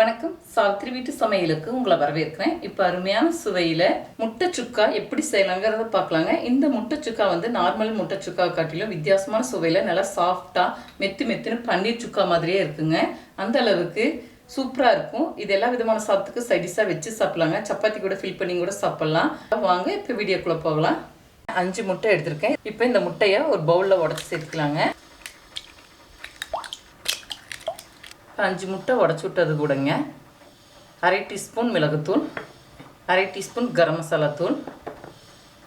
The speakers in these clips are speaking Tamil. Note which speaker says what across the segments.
Speaker 1: வணக்கம். சாவித்திரி வீட்டு சமையலுக்கு உங்களை வரவேற்கிறேன். இப்போ அருமையான சுவையில் முட்டை சுக்கா எப்படி செய்யலாங்கிறத பார்க்கலாங்க. இந்த முட்டை சுக்கா வந்து நார்மல் முட்டை சுக்கா காட்டிலும் வித்தியாசமான சுவையில் நல்லா சாஃப்டாக மெத்து மெத்துன்னு பன்னீர் சுக்கா மாதிரியே இருக்குங்க. அந்த அளவுக்கு சூப்பராக இருக்கும். இது எல்லா விதமான சாப்பிட்டுக்கு சைடிஷாக வச்சு சாப்பிடலாங்க. சப்பாத்தி கூட ஃபில் பண்ணி கூட சாப்பிட்லாம். வாங்க இப்போ வீடியோக்குள்ளே போகலாம். அஞ்சு முட்டை எடுத்திருக்கேன். இப்போ இந்த முட்டையை ஒரு பவுலில் உடச்சி சேர்த்துக்கலாங்க. அஞ்சு முட்டை உடச்சி விட்டது கூடங்க. அரை டீஸ்பூன் மிளகுத்தூள் அரை டீஸ்பூன் கரம் மசாலா தூள்.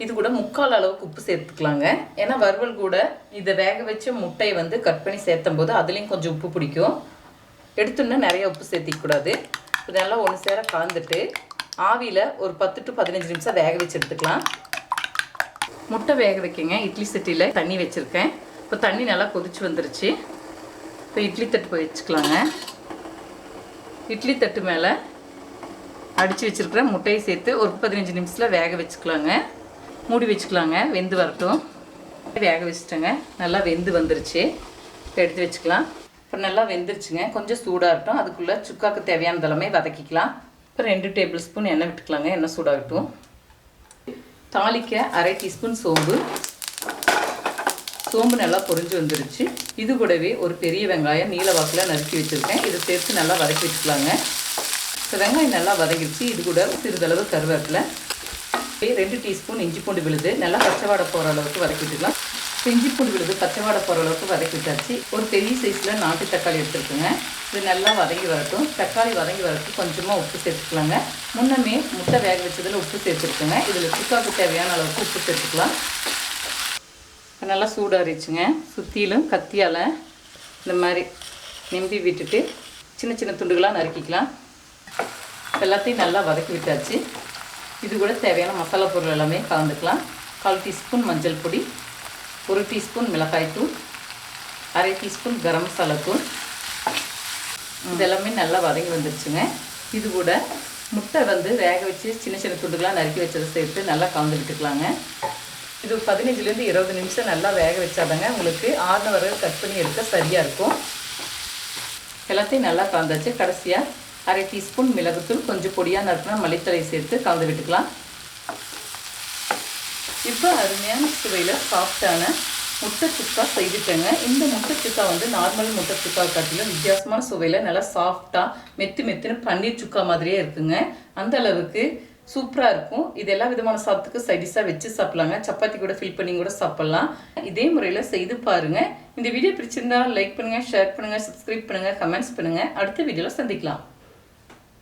Speaker 1: இது கூட முக்கால் அளவுக்கு உப்பு சேர்த்துக்கலாங்க. ஏன்னா வறுவல் கூட இதை வேக வச்ச முட்டையை வந்து கட் பண்ணி சேர்த்தும் போது அதுலேயும் கொஞ்சம் உப்பு பிடிக்கும். எடுத்துன்னா நிறைய உப்பு சேர்த்திக்கூடாது இதெல்லாம் ஒன்று சேர கலந்துட்டு ஆவியில் ஒரு பத்து டு பதினஞ்சு நிமிஷம் வேக வச்சு எடுத்துக்கலாம். முட்டை வேக வைக்கங்க. இட்லி சட்டியில் தண்ணி வச்சுருக்கேன். இப்போ தண்ணி நல்லா கொதிச்சு வந்துருச்சு. இப்போ இட்லி தட்டு போய் வச்சுக்கலாங்க. இட்லி தட்டு மேலே அடித்து வச்சுருக்கிற முட்டையை சேர்த்து ஒரு பதினஞ்சு நிமிஷத்தில் வேக வச்சுக்கலாங்க. மூடி வச்சுக்கலாங்க வெந்து வரட்டும். வேக வச்சுட்டேங்க. நல்லா வெந்து வந்துருச்சு. இப்போ எடுத்து வச்சுக்கலாம். இப்போ நல்லா வெந்துருச்சுங்க. கொஞ்சம் சூடாக இருக்கட்டும் அதுக்குள்ளே சுக்காக்கு தேவையான வதக்கிக்கலாம். இப்போ ரெண்டு டேபிள் ஸ்பூன் எண்ணெய் விட்டுக்கலாங்க. எண்ணெய் சூடாகட்டும். தாளிக்க அரை டீஸ்பூன் சோம்பு. சோம்பு நல்லா பொறிஞ்சு வந்துருச்சு. இது கூடவே ஒரு பெரிய வெங்காயம் நீல வாக்கில் நறுக்கி வச்சுருக்கேன். இதை சேர்த்து நல்லா வதக்கி வச்சுக்கலாங்க. இப்போ வெங்காயம் நல்லா வதங்கிடுச்சு இது கூட சிறிதளவு கருவேப்பிலை. ரெண்டு டீஸ்பூன் இஞ்சி பூண்டு விழுது. நல்லா பச்சை வாடை போகிற அளவுக்கு வதக்கி விட்டுக்கலாம். இப்போ இஞ்சி பூண்டு விழுது பச்சை வாடை போகிற அளவுக்கு வதக்கி விட்டாச்சு. ஒரு பெரிய சைஸில் நாட்டு தக்காளி எடுத்துருக்குங்க. இது நல்லா வதங்கி வரட்டும். தக்காளி வதங்கி வரட்டும் கொஞ்சமாக உப்பு சேர்த்துக்கலாங்க. முன்னமே முட்டை வேக வச்சதில் உப்பு சேர்த்துருக்குங்க. இதில் சுக்காக்கு தேவையான அளவுக்கு உப்பு சேர்த்துக்கலாம். நல்லா சூடாரிச்சுங்க சுற்றிலும் கத்தியால் இந்த மாதிரி நிம்பி விட்டுட்டு சின்ன சின்ன துண்டுகளாக நறுக்கிக்கலாம். எல்லாத்தையும் நல்லா வதக்கி விட்டாச்சு. இது கூட தேவையான மசாலா பொருள் எல்லாமே கலந்துக்கலாம். கால் டீஸ்பூன் மஞ்சள் பொடி ஒரு டீஸ்பூன் மிளகாய்த்தூள் அரை டீஸ்பூன் கரம் மசாலா தூள். இதெல்லாமே நல்லா வதங்கி வந்துருச்சுங்க. இது கூட முட்டை வந்து வேக வச்சு சின்ன சின்ன துண்டுகளாக நறுக்கி வச்சதை சேர்த்து நல்லா கலந்து விட்டுக்கலாங்க. இது பதினஞ்சுலேருந்து இருபது நிமிஷம் நல்லா வேக வச்சாதாங்க. உங்களுக்கு ஆறு வரகு கட் பண்ணி எடுக்க சரியாக இருக்கும். எல்லாத்தையும் நல்லா கலந்தாச்சு. கடைசியாக அரை டீஸ்பூன் மிளகுத்தூள் கொஞ்சம் பொடியாக நறுக்கினா மல்லித்தலை சேர்த்து கலந்து விட்டுக்கலாம். இப்போ அருமையான சுவையில் சாஃப்டான முட்டை சுக்கா செய்துட்டேங்க. இந்த முட்டை சுக்கா வந்து நார்மல் முட்டை சுக்கா காட்டிலும் வித்தியாசமான சுவையில் நல்லா சாஃப்டாக மெத்து மெத்துன்னு பன்னீர் சுக்கா மாதிரியே இருக்குங்க. அந்த அளவுக்கு சூப்பராக இருக்கும். இது எல்லா விதமான சாப்பிட்டுக்கு சைடிஷாக வச்சு சாப்பிட்லாங்க. சப்பாத்தி கூட ஃபில் பண்ணி கூட சாப்பிட்லாம். இதே முறையில் செய்து பாருங்கள் இந்த வீடியோ பிடிச்சிருந்தா லைக் பண்ணுங்கள் ஷேர் பண்ணுங்கள் சப்ஸ்கிரைப் பண்ணுங்கள் கமெண்ட்ஸ் பண்ணுங்கள் அடுத்த வீடியோவில் சந்திக்கலாம்.